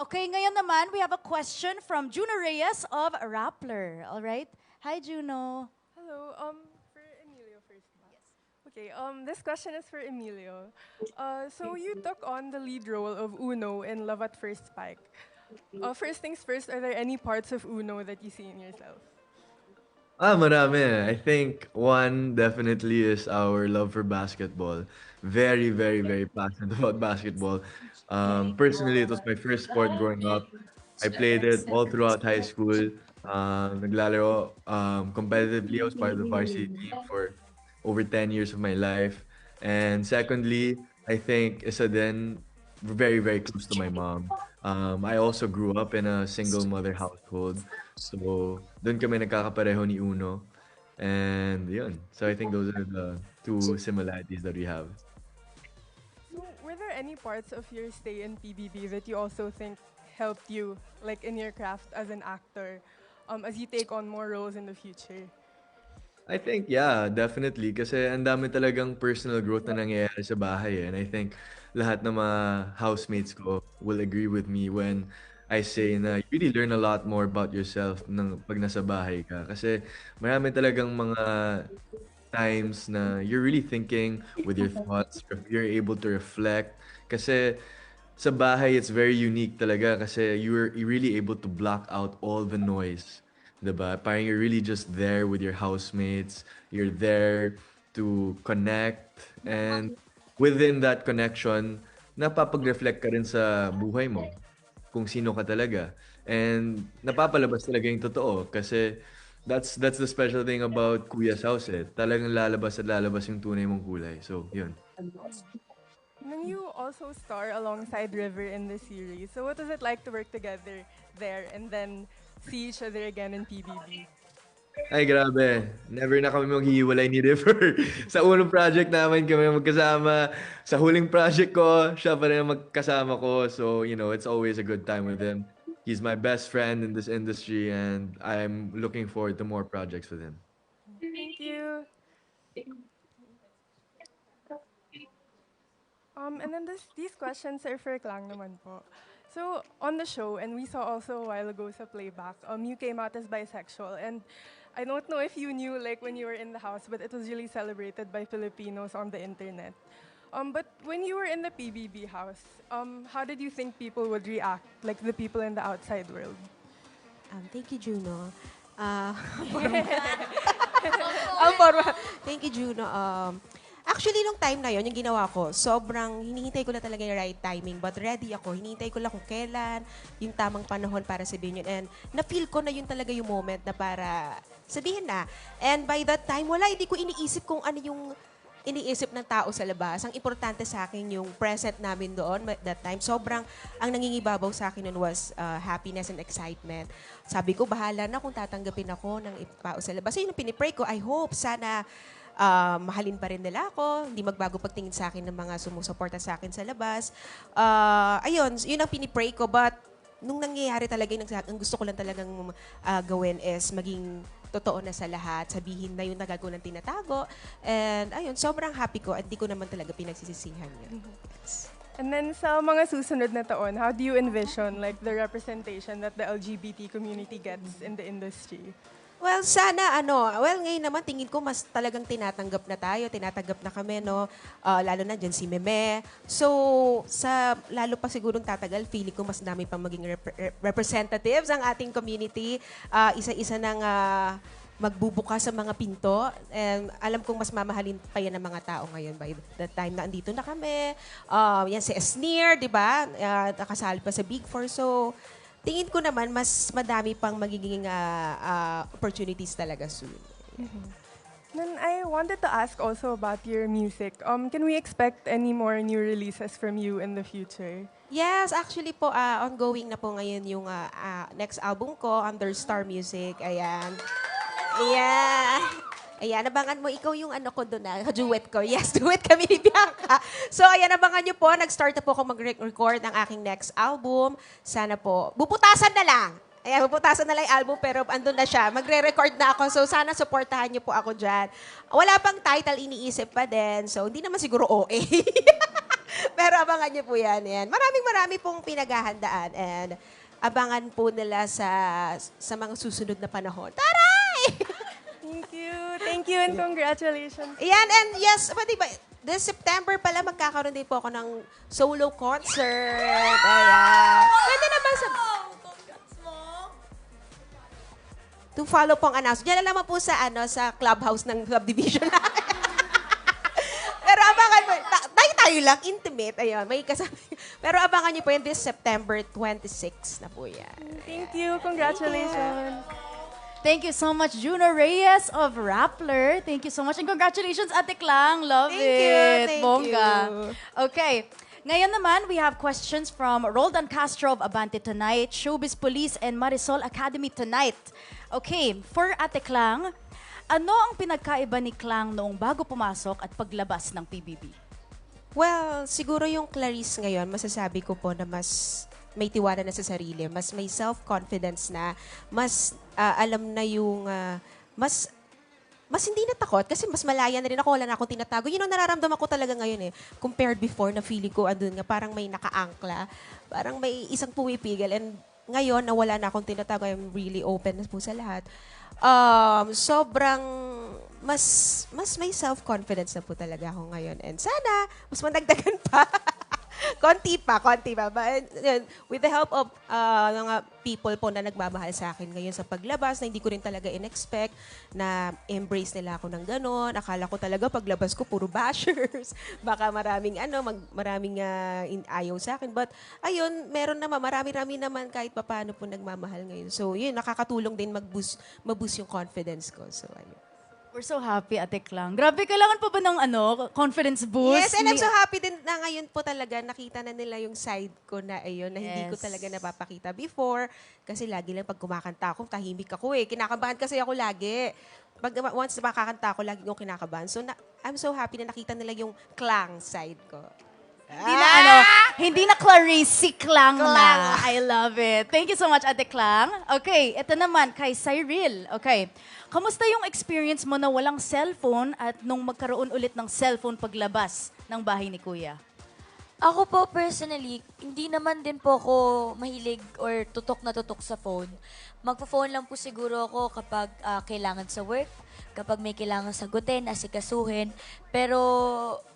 Okay, ngayon naman, we have a question from Juno Reyes of Rappler. All right? Hi, Juno. Hello, um, for Emilio first. Yes. Okay, um, this question is for Emilio. Uh, so you took on the lead role of Uno in Love at First Spike. Uh, first things first, are there any parts of Uno that you see in yourself? Ah, marami. I think one definitely is our love for basketball. Very, very, very passionate about basketball. Um, personally, it was my first sport growing up. I played it all throughout high school. Um, naglalaro um, competitively. I was part of the varsity team for over 10 years of my life. And secondly, I think isa din very, very close to my mom. Um, I also grew up in a single mother household. So, doon kami nagkakapareho ni Uno. And yun. So, I think those are the two similarities that we have. Any parts of your stay in PBB that you also think helped you, like in your craft as an actor, um, as you take on more roles in the future? I think, yeah, definitely. Kasi ang dami talagang personal growth na nangyayari sa bahay. eh. And I think lahat ng mga housemates ko will agree with me when I say na you really learn a lot more about yourself ng pag nasa bahay ka. Kasi marami talagang mga times na you're really thinking with your thoughts, you're able to reflect. Kasi sa bahay, it's very unique talaga kasi you're, really able to block out all the noise. Diba? Parang you're really just there with your housemates. You're there to connect. And within that connection, napapag-reflect ka rin sa buhay mo. Kung sino ka talaga. And napapalabas talaga yung totoo. Kasi that's that's the special thing about Kuya's house eh. Talagang lalabas at lalabas yung tunay mong kulay. So, yun. And then you also star alongside River in the series. So what was it like to work together there and then see each other again in PBB? Ay, grabe. Never na kami maghihiwalay ni River. sa unang project namin kami magkasama. Sa huling project ko, siya pa rin magkasama ko. So, you know, it's always a good time with him. He's my best friend in this industry and I'm looking forward to more projects with him. Thank you. Um, and then this, these questions are for Klang naman po. So, on the show, and we saw also a while ago sa playback, um, you came out as bisexual. And I don't know if you knew, like, when you were in the house, but it was really celebrated by Filipinos on the internet. Um, but when you were in the PBB house, um, how did you think people would react, like the people in the outside world? Um, thank you, Juno. Ah, Ang forma- thank you, Juno. Um, actually, nung time na yon yung ginawa ko, sobrang hinihintay ko na talaga yung right timing. But ready ako. Hinihintay ko lang kung kailan, yung tamang panahon para sabihin yun. And na-feel ko na yun talaga yung moment na para sabihin na. And by that time, wala, hindi ko iniisip kung ano yung iniisip ng tao sa labas. Ang importante sa akin yung present namin doon at that time. Sobrang, ang nangingibabaw sa akin noon was uh, happiness and excitement. Sabi ko, bahala na kung tatanggapin ako ng ipao sa labas. So yun pinipray ko. I hope sana uh, mahalin pa rin nila ako. Hindi magbago pagtingin sa akin ng mga sumusuporta sa akin sa labas. Uh, ayun, yun ang pinipray ko. But nung nangyayari talaga, yung ang gusto ko lang talagang uh, gawin is maging totoo na sa lahat, sabihin na yung nagagawa ng tinatago. And ayun, sobrang happy ko at di ko naman talaga pinagsisisihan yun. And then sa mga susunod na taon, how do you envision like the representation that the LGBT community gets in the industry? Well, sana ano, well ngayon naman tingin ko mas talagang tinatanggap na tayo, tinatanggap na kami no. Ah, lalo na diyan si Meme. So, sa lalo pa sigurong tatagal, feeling ko mas dami pang maging rep- rep- representatives ang ating community. Ah, isa-isa nang ah, magbubukas sa mga pinto. And alam kong mas mamahalin pa yan ng mga tao ngayon by the time na andito na kami. Ah, yan si Esnir, di ba? Ah, nakasali pa sa Big Four. So, tingin ko naman mas madami pang magiging ah, ah, opportunities talaga soon. Then I wanted to ask also about your music. Um, can we expect any more new releases from you in the future? Yes, actually po, ah, ongoing na po ngayon yung ah, ah, next album ko, Under Star Music. Ayan. Ayan. Ayan, abangan mo, ikaw yung ano ko doon na, duet ko. Yes, duet kami ni Bianca. So, ayan, abangan nyo po. Nag-start na po ako mag-record ng aking next album. Sana po, buputasan na lang. Ayan, buputasan na lang yung album, pero andun na siya. Magre-record na ako. So, sana supportahan nyo po ako dyan. Wala pang title, iniisip pa din. So, hindi naman siguro OA. Pero abangan niyo po yan. yan. Maraming marami pong pinaghahandaan and abangan po nila sa sa mga susunod na panahon. Taray! Thank you. Thank you and congratulations. Yan, and yes, pati ba, this September pala magkakaroon din po ako ng solo concert. Ayan. Pwede na ba sa... To follow pong announce. Diyan na naman po sa, ano, sa clubhouse ng subdivision namin. Pero abangan mo, ta- tayo tayo lang, intimate. Ayun, may kasama. Pero abangan niyo po yun this September 26 na po yan. Thank you. Congratulations. Thank you so much, Juno Reyes of Rappler. Thank you so much. And congratulations, Ate Klang. Love Thank you, it. thank Bongga. you. Okay. Ngayon naman, we have questions from Roldan Castro of Abante Tonight, Showbiz Police, and Marisol Academy Tonight. Okay, for Ate Klang, ano ang pinagkaiba ni Klang noong bago pumasok at paglabas ng PBB? Well, siguro yung Clarice ngayon, masasabi ko po na mas may tiwala na sa sarili, mas may self-confidence na, mas ah, alam na yung, ah, mas mas hindi natakot kasi mas malaya na rin ako, wala na akong tinatago. Yun ang nararamdaman ko talaga ngayon eh. Compared before na feeling ko andun nga, parang may nakaangkla, parang may isang pumipigil. And ngayon na wala na akong tinatago, I'm really open na po sa lahat. Um, sobrang mas mas may self-confidence na po talaga ako ngayon. And sana, mas madagdagan pa. konti pa, konti pa. But, yun, with the help of uh, mga people po na nagmamahal sa akin ngayon sa paglabas, na hindi ko rin talaga in-expect na embrace nila ako ng ganon. Akala ko talaga paglabas ko, puro bashers. Baka maraming, ano, mag, maraming uh, in, ayaw sa akin. But, ayun, meron naman, marami-rami naman kahit papaano po nagmamahal ngayon. So, yun, nakakatulong din mag-boost, mag-boost yung confidence ko. So, ayun. We're so happy, Ate Klang. Grabe, kailangan pa ba ng ano, confidence boost? Yes, and I'm so happy din na ngayon po talaga nakita na nila yung side ko na ayun, na hindi ko talaga napapakita before. Kasi lagi lang pag kumakanta ako, tahimik ako eh. Kinakabahan kasi ako lagi. Pag once na makakanta ako, lagi akong kinakabahan. So na, I'm so happy na nakita nila yung clang side ko. Hindi na ano, hindi na Clarice, si Klang, Klang. na. I love it. Thank you so much, Ate Klang. Okay, ito naman kay Cyril. Okay. Kamusta yung experience mo na walang cellphone at nung magkaroon ulit ng cellphone paglabas ng bahay ni Kuya? Ako po personally, hindi naman din po ako mahilig or tutok na tutok sa phone. Magpo-phone lang po siguro ako kapag ah, kailangan sa work, kapag may kailangan sagutin, asikasuhin. Pero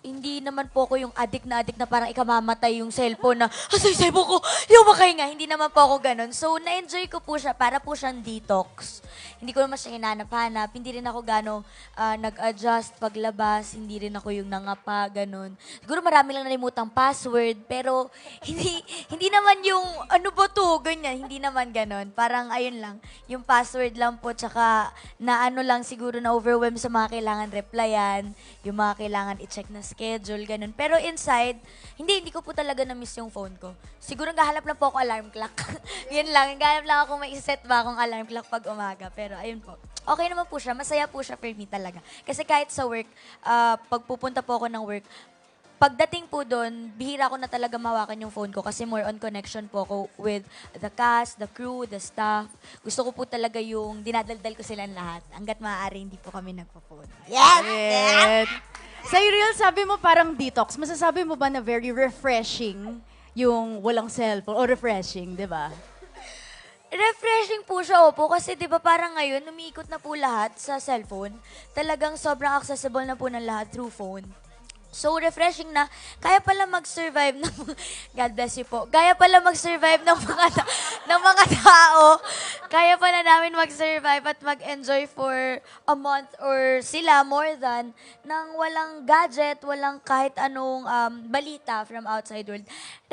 hindi naman po ako yung addict na addict na parang ikamamatay yung cellphone na, asa yung cellphone ko? Yung makahinga. Hindi naman po ako ganun. So, na-enjoy ko po siya para po siyang detox. Hindi ko naman siya hinanap-hanap. Hindi rin ako gano'ng ah, nag-adjust paglabas. Hindi rin ako yung nangapa, ganun. Siguro marami lang nalimutang password, pero hindi hindi naman yung ano ba to, ganyan. Hindi naman ganun. Parang ayun lang, yung password lang po, tsaka na ano lang siguro na overwhelm sa mga kailangan replyan, yung mga kailangan i-check na schedule, ganun. Pero inside, hindi, hindi ko po talaga na-miss yung phone ko. Siguro gahalap lang po ako alarm clock. Yun lang, gahalap lang ako may set ba akong alarm clock pag umaga. Pero ayun po. Okay naman po siya, masaya po siya for me talaga. Kasi kahit sa work, ah, pag pupunta po ako ng work, Pagdating po doon, bihira ko na talaga mawakan yung phone ko kasi more on connection po ako with the cast, the crew, the staff. Gusto ko po talaga yung dinadaldal ko silang lahat. Hanggat maaari, hindi po kami nagpo-phone. Yes! Cyril, sabi mo parang detox. Masasabi mo ba na very refreshing yung walang cellphone? O refreshing, di ba? Refreshing po siya, opo. Kasi di ba parang ngayon, umiikot na po lahat sa cellphone. Talagang sobrang accessible na po ng lahat through phone. So, refreshing na, kaya pala mag-survive ng, God bless you po, kaya pala mag-survive ng mga, ng mga tao, kaya pala namin mag-survive at mag-enjoy for a month or sila more than, nang walang gadget, walang kahit anong um, balita from outside world.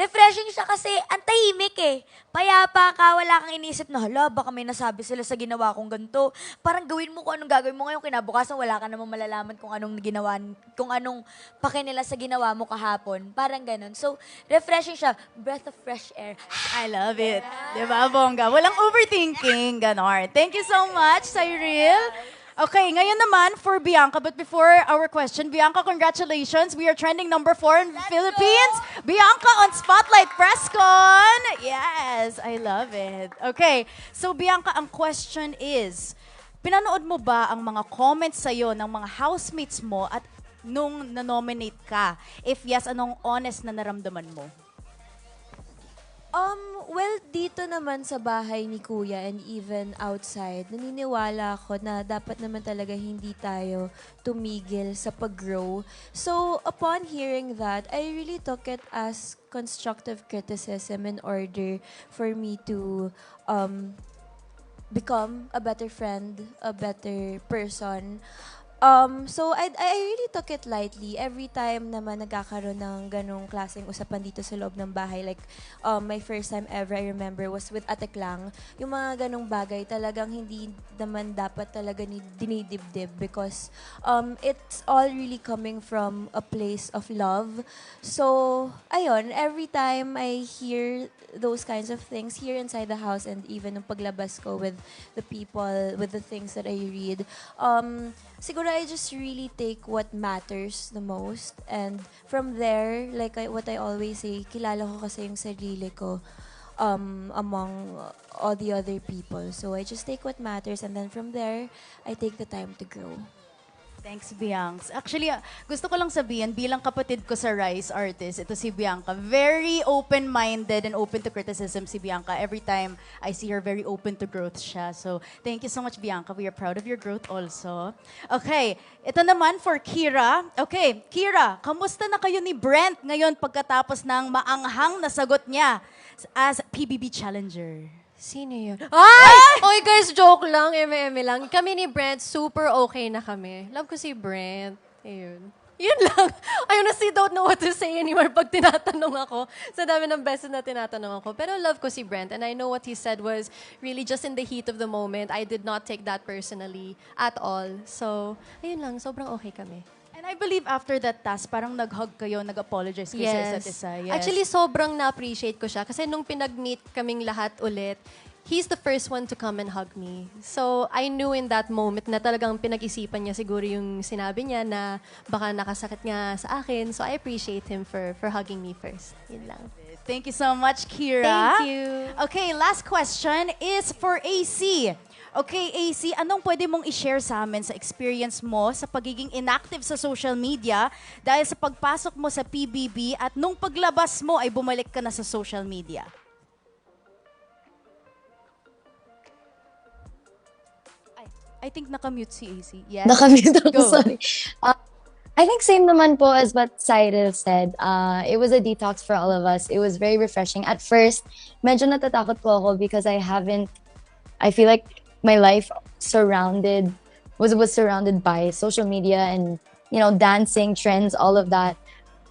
Refreshing siya kasi ang tahimik eh. Payapa ka, wala kang inisip na, hala, baka may nasabi sila sa ginawa kong ganito. Parang gawin mo kung anong gagawin mo ngayon, kinabukasan wala ka namang malalaman kung anong ginawa, kung anong pake nila sa ginawa mo kahapon. Parang ganun. So, refreshing siya. Breath of fresh air. I love it. Di ba, bongga? Walang overthinking, ganon. Thank you so much, Cyril. Okay, ngayon naman for Bianca. But before our question, Bianca, congratulations. We are trending number four in the Philippines. Bianca on Spotlight PressCon. Yes, I love it. Okay, so Bianca, ang question is, pinanood mo ba ang mga comments sa'yo ng mga housemates mo at nung na-nominate ka? If yes, anong honest na naramdaman mo? Um, well, dito naman sa bahay ni Kuya and even outside, naniniwala ako na dapat naman talaga hindi tayo tumigil sa pag-grow. So, upon hearing that, I really took it as constructive criticism in order for me to um, become a better friend, a better person. Um, so I, I really took it lightly every time naman nagkakaroon ng ganong klaseng usapan dito sa loob ng bahay. Like, um, my first time ever I remember was with Ate Klang. Yung mga ganong bagay talagang hindi naman dapat talaga ni dinidibdib because um, it's all really coming from a place of love. So, ayun, every time I hear those kinds of things here inside the house and even nung paglabas ko with the people, with the things that I read, um, siguro I just really take what matters the most. And from there, like I, what I always say, kilala ko kasi yung sarili ko um, among all the other people. So I just take what matters and then from there, I take the time to grow. Thanks, Bianx. Actually, ah, gusto ko lang sabihin, bilang kapatid ko sa Rise Artist, ito si Bianca. Very open-minded and open to criticism si Bianca. Every time I see her, very open to growth siya. So, thank you so much, Bianca. We are proud of your growth also. Okay, ito naman for Kira. Okay, Kira, kamusta na kayo ni Brent ngayon pagkatapos ng maanghang na sagot niya as PBB Challenger? Sino yun? Ay! Okay guys, joke lang, eme-eme lang. Kami ni Brent, super okay na kami. Love ko si Brent. Ayun. Yun lang. I honestly don't know what to say anymore pag tinatanong ako. Sa dami ng beses na tinatanong ako. Pero love ko si Brent and I know what he said was really just in the heat of the moment. I did not take that personally at all. So, ayun lang. Sobrang okay kami. And I believe after that task, parang nag-hug kayo, nag-apologize kayo sa isa't isa. Yes. Actually, sobrang na-appreciate ko siya. Kasi nung pinag-meet kaming lahat ulit, he's the first one to come and hug me. So, I knew in that moment na talagang pinag-isipan niya siguro yung sinabi niya na baka nakasakit nga sa akin. So, I appreciate him for for hugging me first. Yun lang. Thank you so much, Kira. Thank you. Okay, last question is for AC. Okay, AC, anong pwede mong i-share sa amin sa experience mo sa pagiging inactive sa social media dahil sa pagpasok mo sa PBB at nung paglabas mo ay bumalik ka na sa social media? Ay, I think nakamute si AC. Yes? Nakamute ako, Go. sorry. Uh, I think same naman po as what Cyril said. Uh, it was a detox for all of us. It was very refreshing. At first, medyo natatakot po ako because I haven't, I feel like my life surrounded, was, was surrounded by social media and, you know, dancing, trends, all of that.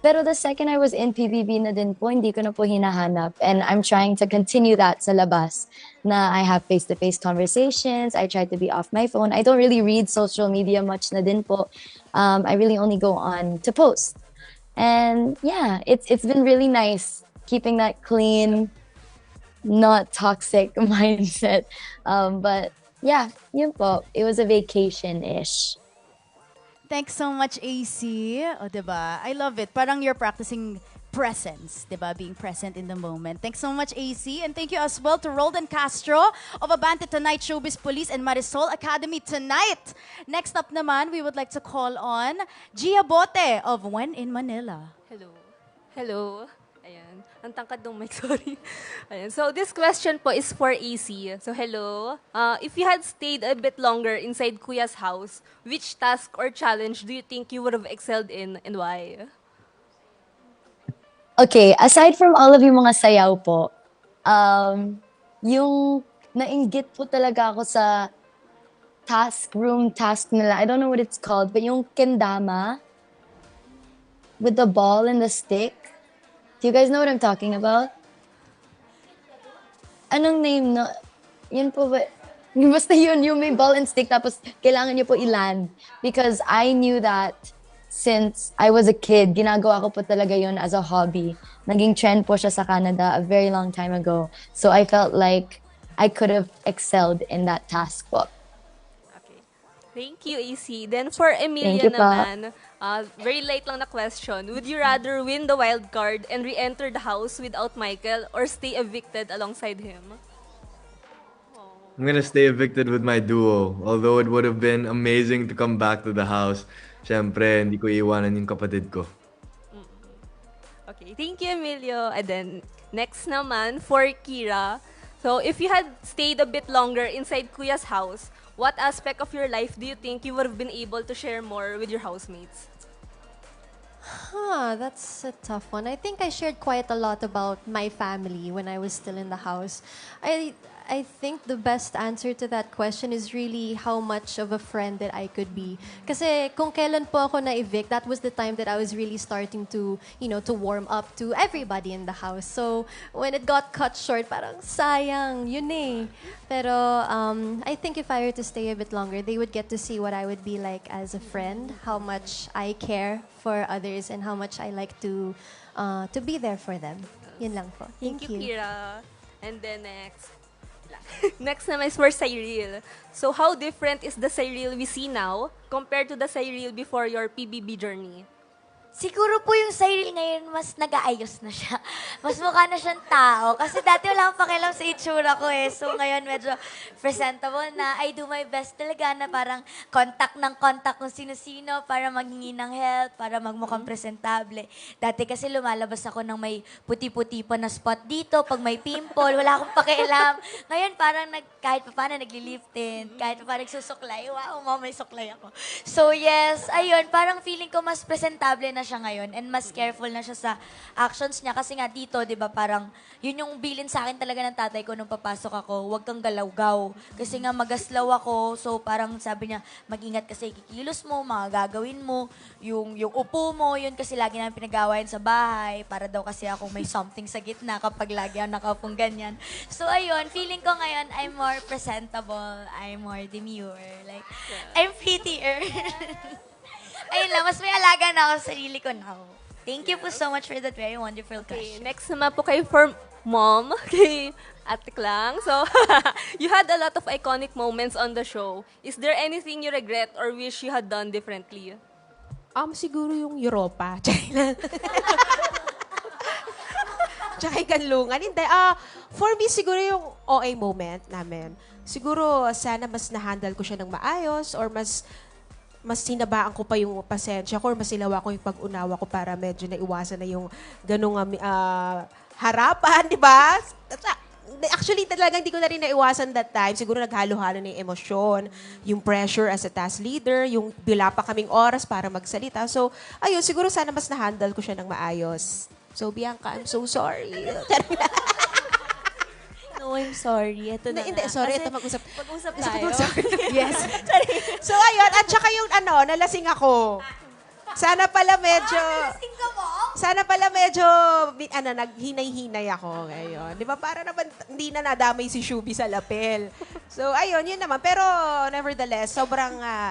Pero the second I was in PBB na din po, hindi ko na po hinahanap. And I'm trying to continue that sa labas. Na I have face-to-face conversations. I try to be off my phone. I don't really read social media much na din po. Um, I really only go on to post. And yeah, it's it's been really nice keeping that clean, not toxic mindset. Um, but yeah, yun po. It was a vacation-ish. Thanks so much, AC. O, oh, diba? I love it. Parang you're practicing presence, diba? Being present in the moment. Thanks so much, AC. And thank you as well to Roldan Castro of Abante Tonight Showbiz Police and Marisol Academy tonight. Next up naman, we would like to call on Gia Bote of When in Manila. Hello. Hello. Ayan. Ang tangkad ng mic, sorry. Ayan. So, this question po is for AC. So, hello. Uh, if you had stayed a bit longer inside Kuya's house, which task or challenge do you think you would have excelled in and why? Okay, aside from all of yung mga sayaw po, um, yung nainggit po talaga ako sa task room task nila. I don't know what it's called, but yung kendama with the ball and the stick. Do you guys know what I'm talking about? Anong name no? Yun po ba? Basta yun, yung may ball and stick tapos kailangan niyo po i-land. Because I knew that since I was a kid, ginagawa ko po talaga yun as a hobby. Naging trend po siya sa Canada a very long time ago. So I felt like I could have excelled in that task po. Okay. Thank you, AC. Then for Emilia Thank you, pa. naman, uh, very late lang na question. Would you rather win the wild card and re-enter the house without Michael or stay evicted alongside him? I'm gonna stay evicted with my duo. Although it would have been amazing to come back to the house, syempre, hindi ko iiwanan yung kapatid ko. Okay, thank you, Emilio. And then, next naman, for Kira. So, if you had stayed a bit longer inside Kuya's house, what aspect of your life do you think you would have been able to share more with your housemates? Huh, that's a tough one. I think I shared quite a lot about my family when I was still in the house. I I think the best answer to that question is really how much of a friend that I could be. Kasi kung kailan po ako na-evict, that was the time that I was really starting to, you know, to warm up to everybody in the house. So, when it got cut short, parang sayang, yun eh. Pero um, I think if I were to stay a bit longer, they would get to see what I would be like as a friend, how much I care for others, and how much I like to uh, to be there for them. Yun lang po. Thank, you, Kira. And then next. next naman is for Cyril. So, how different is the Cyril we see now compared to the Cyril before your PBB journey? Siguro po yung Cyril ngayon, mas nag-aayos na siya. Mas mukha na siyang tao. Kasi dati wala akong pakialam sa itsura ko eh. So ngayon medyo presentable na. I do my best talaga na parang contact ng contact kung sino-sino para maghingi ng help, para magmukhang presentable. Dati kasi lumalabas ako ng may puti-puti pa na spot dito. Pag may pimple, wala akong pakialam. Ngayon parang nag, kahit pa paano nagli-liftin, kahit pa paano nagsusuklay. Wow, mama, may suklay ako. So yes, ayun, parang feeling ko mas presentable na siya ngayon and mas careful na siya sa actions niya. Kasi nga dito, di ba, parang yun yung bilin sa akin talaga ng tatay ko nung papasok ako, huwag kang galawgaw. Kasi nga magaslaw ako, so parang sabi niya, mag-ingat kasi kikilos mo, mga gagawin mo, yung, yung upo mo, yun kasi lagi namin pinagawain sa bahay, para daw kasi ako may something sa gitna kapag lagi ako nakapong ganyan. So ayun, feeling ko ngayon, I'm more presentable, I'm more demure, like, I'm prettier. Ayun lang, mas may alaga na ako sa sarili ko now. Thank you po so much for that very wonderful Okay, question. next naman po kay for mom, kay Ate Klang. So, you had a lot of iconic moments on the show. Is there anything you regret or wish you had done differently? Um, siguro yung Europa. Tsaka yung kanlungan. Hindi, ah, for me, siguro yung OA moment namin. Siguro, sana mas na-handle ko siya ng maayos or mas mas sinabaan ko pa yung pasensya ko or mas silawa ko yung pag-unawa ko para medyo naiwasan na yung ganung ah, harapan, di ba? Actually, talagang hindi ko na rin naiwasan that time. Siguro naghalo-halo na yung emosyon, yung pressure as a task leader, yung bila pa kaming oras para magsalita. So, ayun, siguro sana mas na-handle ko siya ng maayos. So, Bianca, I'm so sorry. No, I'm sorry. Ito na Hindi, sorry, Kasi ito mag-usap. Ko tayo. yes. so, ayun. At saka yung ano, nalasing ako. Sana pala medyo... Sana pala medyo, ano, naghinay-hinay ako ngayon. Di ba? Para naman, hindi na nadamay si Shubi sa lapel. So, ayun, yun naman. Pero, nevertheless, sobrang, ah,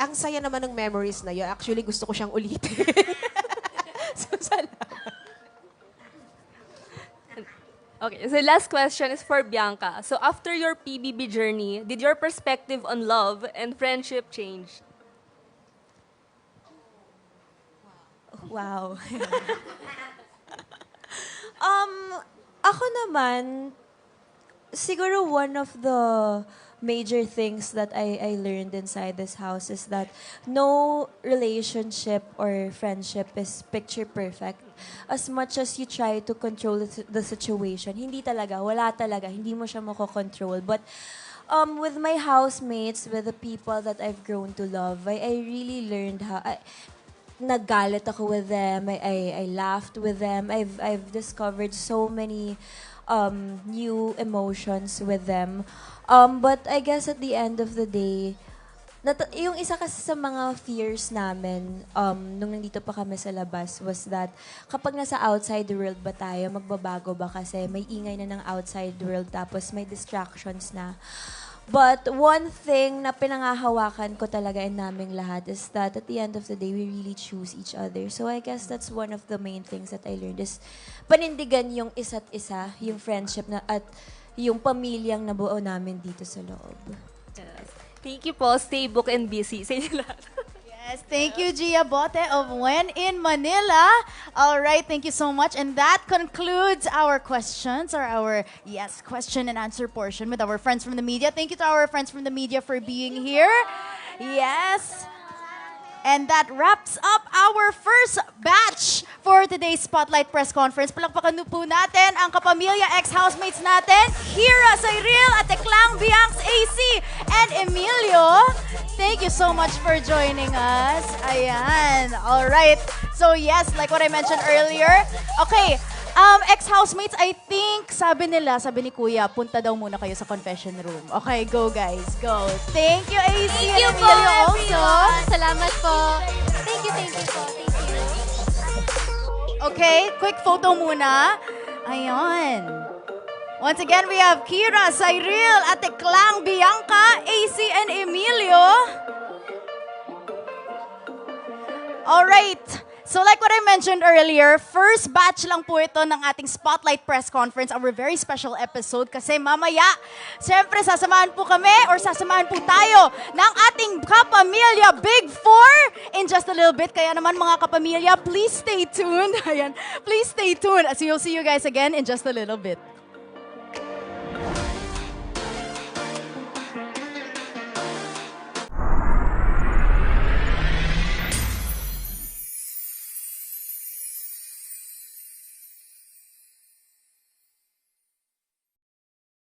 ang saya naman ng memories na yun. Actually, gusto ko siyang ulitin. so, salamat. Okay, so last question is for Bianca. So after your PBB journey, did your perspective on love and friendship change? Wow. um, ako naman, siguro one of the major things that I, I learned inside this house is that no relationship or friendship is picture perfect. As much as you try to control the, situation, hindi talaga, wala talaga, hindi mo siya mako-control. But um, with my housemates, with the people that I've grown to love, I, I really learned how... I, naggalit ako with them. I, I, I laughed with them. I've, I've discovered so many um, new emotions with them. Um, but I guess at the end of the day, nat- yung isa kasi sa mga fears namin um, nung nandito pa kami sa labas was that kapag nasa outside world ba tayo, magbabago ba kasi may ingay na ng outside world tapos may distractions na. But one thing na pinangahawakan ko talaga in naming lahat is that at the end of the day, we really choose each other. So I guess that's one of the main things that I learned is panindigan yung isa't isa, yung friendship na at yung pamilyang nabuo namin dito sa loob. Thank you po. Stay book and busy. Sa lahat. Yes, thank you, Gia Bote of When in Manila. All right, thank you so much. And that concludes our questions or our, yes, question and answer portion with our friends from the media. Thank you to our friends from the media for being here. Yes. And that wraps up our first batch for today's Spotlight Press Conference. Palakpakan po natin ang kapamilya ex-housemates natin, Kira Cyril at Teklang Bianx AC and Emilio. Thank you so much for joining us. Ayan. All right. So yes, like what I mentioned earlier. Okay, Um, ex-housemates, I think, sabi nila, sabi ni Kuya, punta daw muna kayo sa confession room. Okay, go guys, go. Thank you, AC Thank and you po, Emilio also. everyone. Salamat po. Thank you, thank you po. Thank you. Okay, quick photo muna. Ayan. Once again, we have Kira, Cyril, Ate Klang, Bianca, AC, and Emilio. All right. So like what I mentioned earlier, first batch lang po ito ng ating Spotlight Press Conference, our very special episode kasi mamaya, siyempre sasamahan po kami or sasamahan po tayo ng ating kapamilya Big Four in just a little bit. Kaya naman mga kapamilya, please stay tuned. Ayan, please stay tuned as we'll see you guys again in just a little bit.